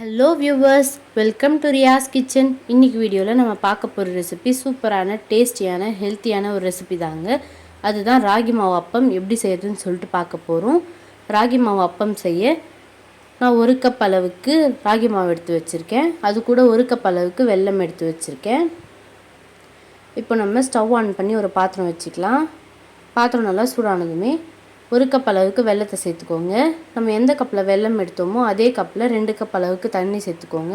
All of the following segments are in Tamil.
Hello viewers welcome to Riyas kitchen இன்னைக்கு வீடியோவில் நம்ம பார்க்க போகிற ரெசிபி சூப்பரான டேஸ்டியான ஹெல்த்தியான ஒரு ரெசிபி தாங்க. அதுதான் ராகி மாவு அப்பம் எப்படி செய்யறதுன்னு சொல்லிட்டு பார்க்க போகிறோம் ராகி மாவு அப்பம் செய்ய நான் ஒரு கப் அளவுக்கு ராகி மாவு எடுத்து வச்சுருக்கேன். அது கூட ஒரு கப் அளவுக்கு வெல்லம் எடுத்து வச்சுருக்கேன். இப்போ நம்ம ஸ்டவ் ஆன் பண்ணி ஒரு பாத்திரம் வச்சுக்கலாம். பாத்திரம் நல்லா சூடானதுமே ஒரு கப் அளவுக்கு வெள்ளத்தை சேர்த்துக்கோங்க. நம்ம எந்த கப்பில் வெல்லம் எடுத்தோமோ அதே கப்பில் ரெண்டு கப் அளவுக்கு தண்ணி சேர்த்துக்கோங்க.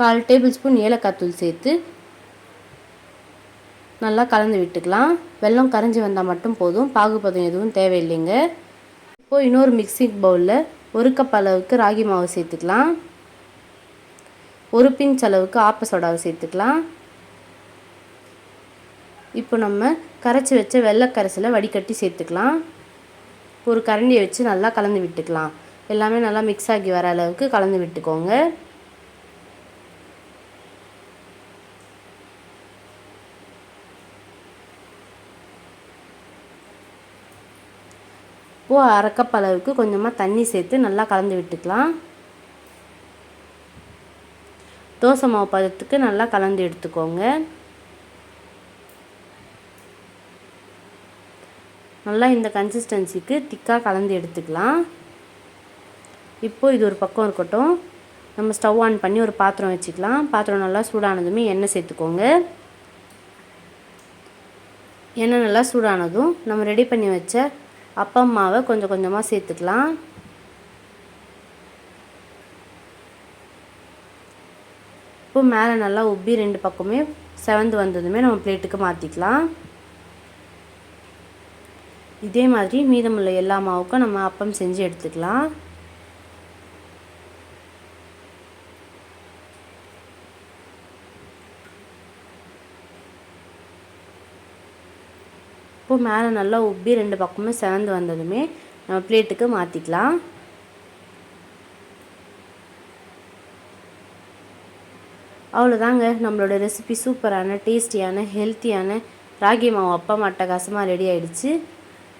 கால் டேபிள் ஸ்பூன் ஏலக்காய் தூள் சேர்த்து நல்லா கலந்து விட்டுக்கலாம். வெல்லம் கரைஞ்சி வந்தால் மட்டும் போதும். பாகுபதம் எதுவும் தேவையில்லைங்க. இப்போது இன்னொரு மிக்சிங் பவுலில் ஒரு கப் அளவுக்கு ராகி மாவு சேர்த்துக்கலாம். ஒரு பிஞ்ச் அளவுக்கு ஆப்ப சோடாவை சேர்த்துக்கலாம். இப்போ நம்ம கரைச்சி வச்ச வெள்ளைக்கரைசலை வடிகட்டி சேர்த்துக்கலாம். ஒரு கரண்டியை வச்சு நல்லா கலந்து விட்டுக்கலாம். எல்லாமே நல்லா மிக்ஸ் ஆகி வர அளவுக்கு கலந்து விட்டுக்கோங்க. இப்போது அரைக்கப் அளவுக்கு கொஞ்சமாக தண்ணி சேர்த்து நல்லா கலந்து விட்டுக்கலாம். தோசை மாவு பதத்துக்கு நல்லா கலந்து எடுத்துக்கோங்க. நல்லா இந்த கன்சிஸ்டன்சிக்கு திக்காக கலந்து எடுத்துக்கலாம். இப்போது இது ஒரு பக்கம் இருக்கட்டும். நம்ம ஸ்டவ் ஆன் பண்ணி ஒரு பாத்திரம் வச்சுக்கலாம். பாத்திரம் நல்லா சூடானதுமே எண்ணெய் சேர்த்துக்கோங்க. எண்ணெய் நல்லா சூடானதும் நம்ம ரெடி பண்ணி வச்ச அப்பம் மாவை கொஞ்சம் கொஞ்சமாக சேர்த்துக்கலாம். இப்போ மேலே நல்லா உப்பி ரெண்டு பக்கமே செவந்து வந்ததுமே நம்ம பிளேட்டுக்கு மாற்றிக்கலாம் இதே மாதிரி மீதமுள்ள எல்லா மாவுக்கும் நம்ம அப்பம் செஞ்சு எடுத்துக்கலாம். இப்போ மேலே நல்லா உப்பி ரெண்டு பக்கமும் செவந்து வந்ததுமே நம்ம பிளேட்டுக்கு மாற்றிக்கலாம் அவ்வளோதாங்க நம்மளோட ரெசிபி சூப்பரான டேஸ்டியான ஹெல்த்தியான ராகி மாவு அப்பம் அட்டகாசமாக ரெடி ஆயிடுச்சு.